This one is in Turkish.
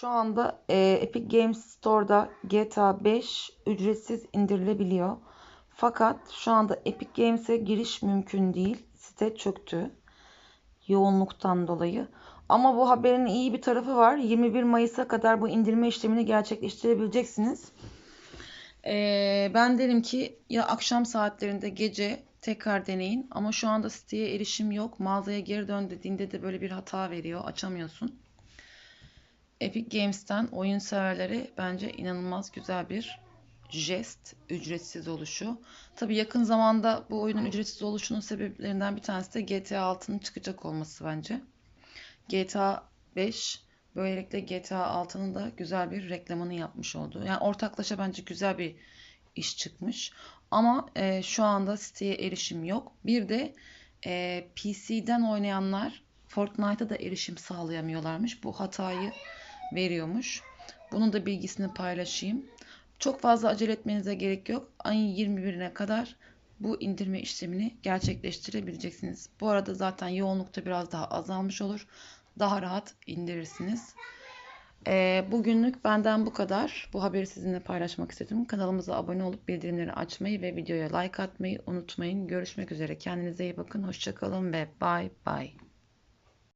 Şu anda e, Epic Games Store'da GTA 5 ücretsiz indirilebiliyor. Fakat şu anda Epic Games'e giriş mümkün değil. Site çöktü. Yoğunluktan dolayı. Ama bu haberin iyi bir tarafı var. 21 Mayıs'a kadar bu indirme işlemini gerçekleştirebileceksiniz. Ee, ben derim ki ya akşam saatlerinde gece tekrar deneyin. Ama şu anda siteye erişim yok. Mağazaya geri dön dediğinde de böyle bir hata veriyor. Açamıyorsun. Epic Games'ten oyun severlere bence inanılmaz güzel bir jest, ücretsiz oluşu. Tabii yakın zamanda bu oyunun ücretsiz oluşunun sebeplerinden bir tanesi de GTA 6'nın çıkacak olması bence. GTA 5 böylelikle GTA 6'nın da güzel bir reklamını yapmış oldu. Yani ortaklaşa bence güzel bir iş çıkmış. Ama e, şu anda siteye erişim yok. Bir de e, PC'den oynayanlar Fortnite'a da erişim sağlayamıyorlarmış. Bu hatayı veriyormuş. Bunun da bilgisini paylaşayım. Çok fazla acele etmenize gerek yok. Ayın 21'ine kadar bu indirme işlemini gerçekleştirebileceksiniz. Bu arada zaten yoğunlukta biraz daha azalmış olur. Daha rahat indirirsiniz. Ee, bugünlük benden bu kadar. Bu haberi sizinle paylaşmak istedim. Kanalımıza abone olup bildirimleri açmayı ve videoya like atmayı unutmayın. Görüşmek üzere. Kendinize iyi bakın. Hoşçakalın ve bye bye.